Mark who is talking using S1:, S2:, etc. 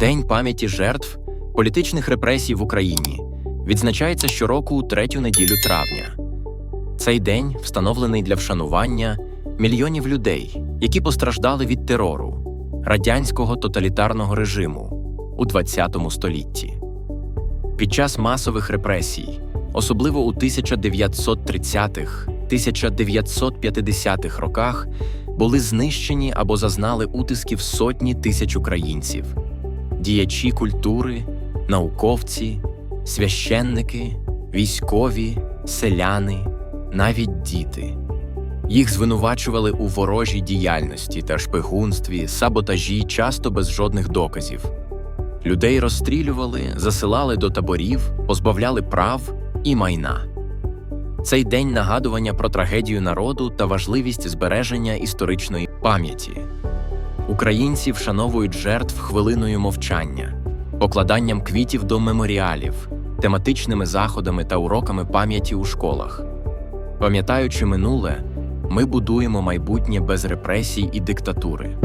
S1: День пам'яті жертв політичних репресій в Україні відзначається щороку у третю неділю травня. Цей день встановлений для вшанування мільйонів людей, які постраждали від терору радянського тоталітарного режиму у ХХ столітті. Під час масових репресій, особливо у 1930-х, 1950-х роках, були знищені або зазнали утисків сотні тисяч українців, діячі культури, науковці, священники, військові, селяни, навіть діти. Їх звинувачували у ворожій діяльності та шпигунстві, саботажі, часто без жодних доказів. Людей розстрілювали, засилали до таборів, позбавляли прав і майна. Цей день нагадування про трагедію народу та важливість збереження історичної пам'яті. Українці вшановують жертв хвилиною мовчання, покладанням квітів до меморіалів, тематичними заходами та уроками пам'яті у школах. Пам'ятаючи минуле, ми будуємо майбутнє без репресій і диктатури.